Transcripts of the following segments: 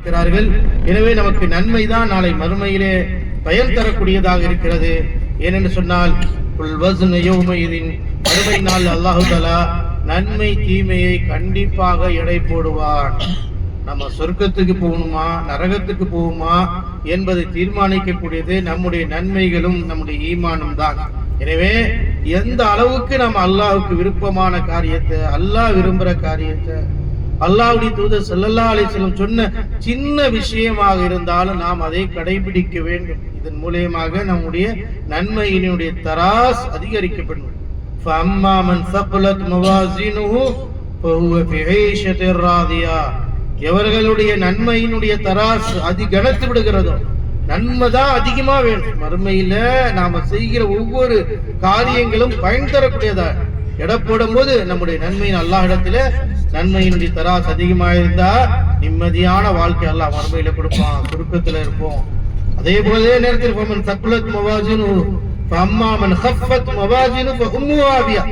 இருக்கிறார்கள். எனவே நமக்கு நன்மைதான் நாளை மறுமையிலே பயன் தரக்கூடியதாக இருக்கிறது. ஏனென்று சொன்னால் மறுமை நாள் அல்லாஹு தலா நன்மை தீமையை கண்டிப்பாக எடை போடுவான். நம்ம சொர்க்கத்துக்கு போகணுமா நரகத்துக்கு போகுமா என்பதை தீர்மானிக்கக்கூடியது நம்முடைய நன்மைகளும் நம்முடைய ஈமானும் தான். எனவே எந்த அளவுக்கு நம்ம அல்லாஹுக்கு விருப்பமான காரியத்தை அல்லாஹ் விரும்புற காரியத்தை அல்லாஹ்வுடைய தூதர் ஸல்லல்லாஹு அலைஹி வஸல்லம் சொன்ன சின்ன விஷயமாக இருந்தாலும் நாம் அதை கடைபிடிக்க வேண்டும் இதன் மூலியமாக நம்முடைய நன்மையினுடைய தராஸ் அதிகரிக்கப்படும் فَأَمَّا مَنْ ثَقُلَتْ مَوَازِينُهُ فَهُوَ فِي عِيشَةٍ رَاضِيَةٍ எவர்களுடைய நன்மையினுடைய தராஸ் அதி கனத்து விடுகிறதோ நன்மை தான் அதிகமா வேணும் மறுமையில நாம செய்கிற ஒவ்வொரு காரியங்களும் பயன் தரக்கூடியதா எடை போடும் போது நம்முடைய நன்மையின் அல்லா இடத்துல நன்மையினுடைய தராசு அதிகமாக இருந்தா நிம்மதியான வாழ்க்கை எல்லாம் வறுமையில கொடுப்பான் சுருக்கத்துல இருப்போம். அதே போல நேரத்தில் ஃபமன் தக்குலத் மவாஜினு ஃபம்மாமன் ஹஃபத் மவாஜினு ஃபஹும்மு ஆவியா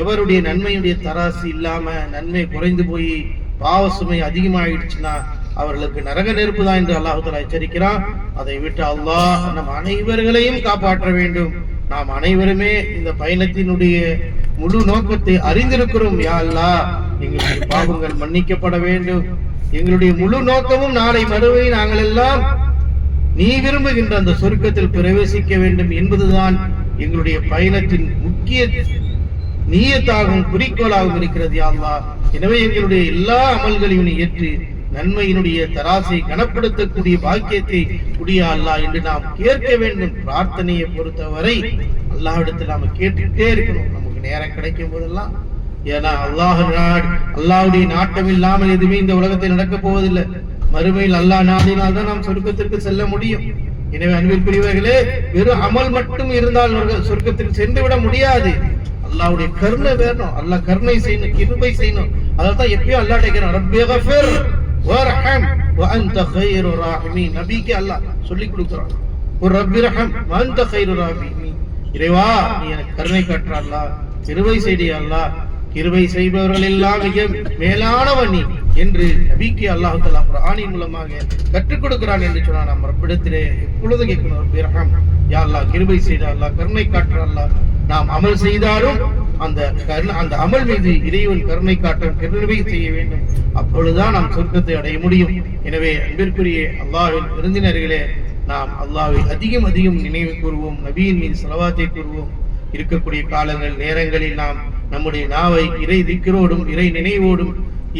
எவருடைய நன்மையுடைய தராசு இல்லாம நன்மை குறைந்து போய் பாவ சுமை அதிகமாயிடுச்சுன்னா அவர்களுக்கு நரக நெருப்பு தான் என்று அல்லாஹுத்தலா எச்சரிக்கிறான். அதை விட்டு அல்லாஹ் நம் அனைவர்களையும் காப்பாற்ற வேண்டும். நாம் அனைவருமே இந்த பயணத்தினுடைய முழு நோக்கத்தை அறிந்திருக்கிறோம் யாழ்லா எங்களுடைய பாவங்கள் மன்னிக்கப்பட வேண்டும். எங்களுடைய முழு நோக்கமும் நாளை மறுவை நாங்கள் எல்லாம் நீ விரும்புகின்ற அந்த சொர்க்கத்தில் பிரவேசிக்க வேண்டும் என்பதுதான் எங்களுடைய பயணத்தின் முக்கிய நீயத்தாகவும் குறிக்கோளாகவும் இருக்கிறது யாழ்லா எனவே எங்களுடைய எல்லா அமல்களையும் ஏற்று நன்மையினுடைய தராசை கனப்படுத்தக்கூடிய பாக்கியத்தை குடிய என்று நாம் கேட்க வேண்டும். பிரார்த்தனையை பொறுத்தவரை அல்லாவிடத்தில் நாம கேட்டுட்டே இருக்கணும். நமக்கு நேரம் கிடைக்கும் போதெல்லாம் ஏன்னா அல்லாஹ் நாடு நாட்டம் இல்லாமல் எதுவுமே இந்த உலகத்தில் நடக்க போவதில்லை. மறுமையில் அல்லாஹ் நாடினால் தான் நாம் சொர்க்கத்திற்கு செல்ல முடியும். எனவே அன்பிற்குரியவர்களே வெறும் அமல் மட்டும் இருந்தால் சொர்க்கத்திற்கு சென்று விட முடியாது. அல்லாவுடைய கருணை வேணும். அல்லாஹ் கருணை செய்யணும் கிருபை செய்யணும். அதான் தான் எப்பயும் அல்லாஹ் கேட்கிறான் வந்த கஃபிர் வர்ஹம் வஅன்த கைரு ராஹிமீன். நபிக்கு அல்லாஹ் சொல்லி கொடுக்குறான் ஒரு ரப்பி வஅன்த கைரு ராஹிமீன். இறைவா நீ எனக்கு கருணை காட்டுற அல்லாஹ் கிருபை செய்தி அல்லாஹ் கிருபை செய்பவர்கள் எல்லாம் மிக மேலானவன் நீ என்று நபிக்கு அல்லாஹு தலா குர்ஆனின் மூலமாக கற்றுக் கொடுக்கிறான் என்று சொன்னா நாம் ரப்பிடத்திலே எப்பொழுது கேட்கணும் பிரகம் யா அல்லாஹ் கிருபை செய்த அல்லாஹ் கருணை காட்டுற நாம் அமல் செய்தாலும் அந்த கருண அந்த அமல் மீது இறைவன் கருணை காட்ட கிருபை செய்ய வேண்டும். அப்பொழுதுதான் நாம் சொர்க்கத்தை அடைய முடியும். எனவே அன்பிற்குரிய அல்லாவின் விருந்தினர்களே நாம் அல்லாவை அதிகம் அதிகம் நினைவு கூறுவோம் நபியின் மீது செலவாத்தை கூறுவோம். இருக்கக்கூடிய காலங்கள் நேரங்களில் நாம் நம்முடைய நாவை இறை திக்கரோடும் இறை நினைவோடும்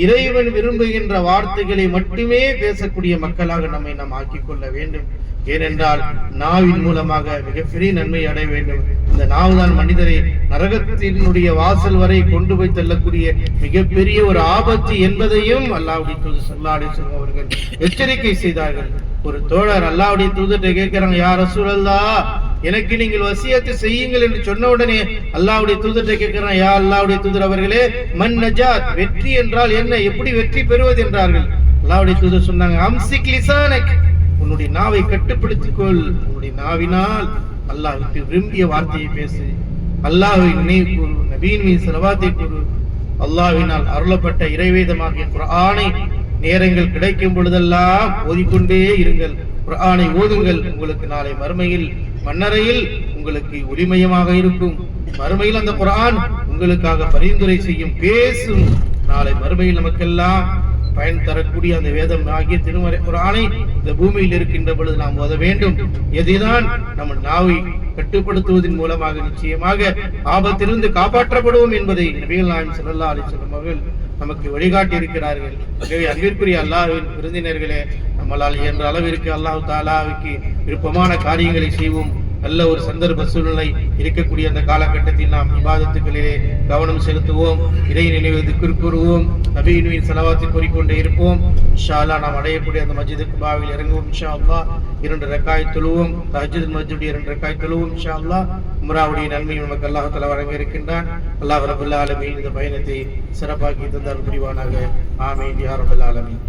இறைவன் விரும்புகின்ற வார்த்தைகளை மட்டுமே பேசக்கூடிய மக்களாக நம்மை நாம் ஆக்கிக் கொள்ள வேண்டும். ஏனென்றால் நாவின் மூலமாக மிகப்பெரிய நன்மை அடைய வேண்டும். இந்த நாவு தான் மனிதரை நரகத்தினுடைய வாசல் வரை கொண்டு போய் செல்லக்கூடிய மிகப்பெரிய ஒரு ஆபத்து என்பதையும் அல்லாவுடைய சொல்லாடி சல்லாடி அவர்கள் எச்சரிக்கை செய்தார்கள். ஒரு தோழர் அல்லாவுடைய தூதர்கிட்ட கேட்கிறாங்க யார் ரசூலல்லா எனக்கு நீங்கள் வசியத்தை செய்யுங்கள் என்று சொன்ன உடனே அல்லாவுடைய தூதர்கிட்ட கேட்கிறான் யா அல்லாவுடைய தூதர் அவர்களே மன் நஜாத் வெற்றி என்றால் என்ன? எப்படி வெற்றி பெறுவது? என்றார்கள். அல்லாவுடைய தூதர் சொன்னாங்க அம்சிக் லிசானக் உன்னுடைய நாவை கட்டுப்படுத்திக் கொள் உன்னுடைய நாவினால் அல்லாஹ் விரும்பிய வார்த்தையை பேசு. அல்லாஹை நினைவு கூறு நபீன் மீது செலவாத்தை கூறு. அல்லாவினால் அருளப்பட்ட இறைவேதமாகிய குர்ஆனை நேரங்கள் கிடைக்கும் பொழுதெல்லாம் ஓதிக்கொண்டே இருங்கள். குரானை ஓதுங்கள். உங்களுக்கு நாளை மறுமையில் மன்னரையில் உங்களுக்கு ஒளிமயமாக இருக்கும். மறுமையில் அந்த குரான் உங்களுக்காக பரிந்துரை செய்யும். பேசும். நாளை மறுமையில் நமக்கெல்லாம் பயன் தரக்கூடிய அந்த வேதம் ஆகிய திருமறை குரானை இந்த பூமியில் இருக்கின்ற பொழுது நாம் ஓத வேண்டும். எதைதான் நம்ம நாவை கட்டுப்படுத்துவதன் மூலமாக நிச்சயமாக ஆபத்திலிருந்து காப்பாற்றப்படுவோம் என்பதை நபிகள் நாயம் செல்லல்லா அலி செல்லும் அவர்கள் நமக்கு வழிகாட்டி இருக்கிறார்கள் எனவே அன்பிற்குரிய அல்லாஹ்வின் விருந்தினர்களே நம்மளால் இயன்ற அளவிற்கு அல்லாஹு தாலாவுக்கு விருப்பமான காரியங்களை செய்வோம். நல்ல ஒரு சந்தர்ப்ப சூழ்நிலை இருக்கக்கூடிய அந்த காலகட்டத்தில் நாம் விவாதத்துகளிலே கவனம் செலுத்துவோம் இறை நினைவு கூறுவோம் நபியினுவின் செலவாத்தை கூறிக்கொண்டே இருப்போம். இன்ஷால்லா நாம் அடையக்கூடிய அந்த மஸ்ஜிது குபாவில் இறங்குவோம் இன்ஷா அல்லாஹ் இரண்டு ரெக்காய் தொழுவோம் தஹஜ்ஜுத் மஸ்ஜிதுடைய இரண்டு ரெக்காய் தொழுவோம் இன்ஷா அல்லா உம்ராவுடைய நன்மை நமக்கு அல்லாஹ் வழங்க இருக்கின்றான். அல்லாஹ் ரபுல்லா ஆலமீன் இந்த பயணத்தை சிறப்பாக்கி தந்தார் புரிவானாக. ஆமே யார் ரபுல்லா ஆலமீன்.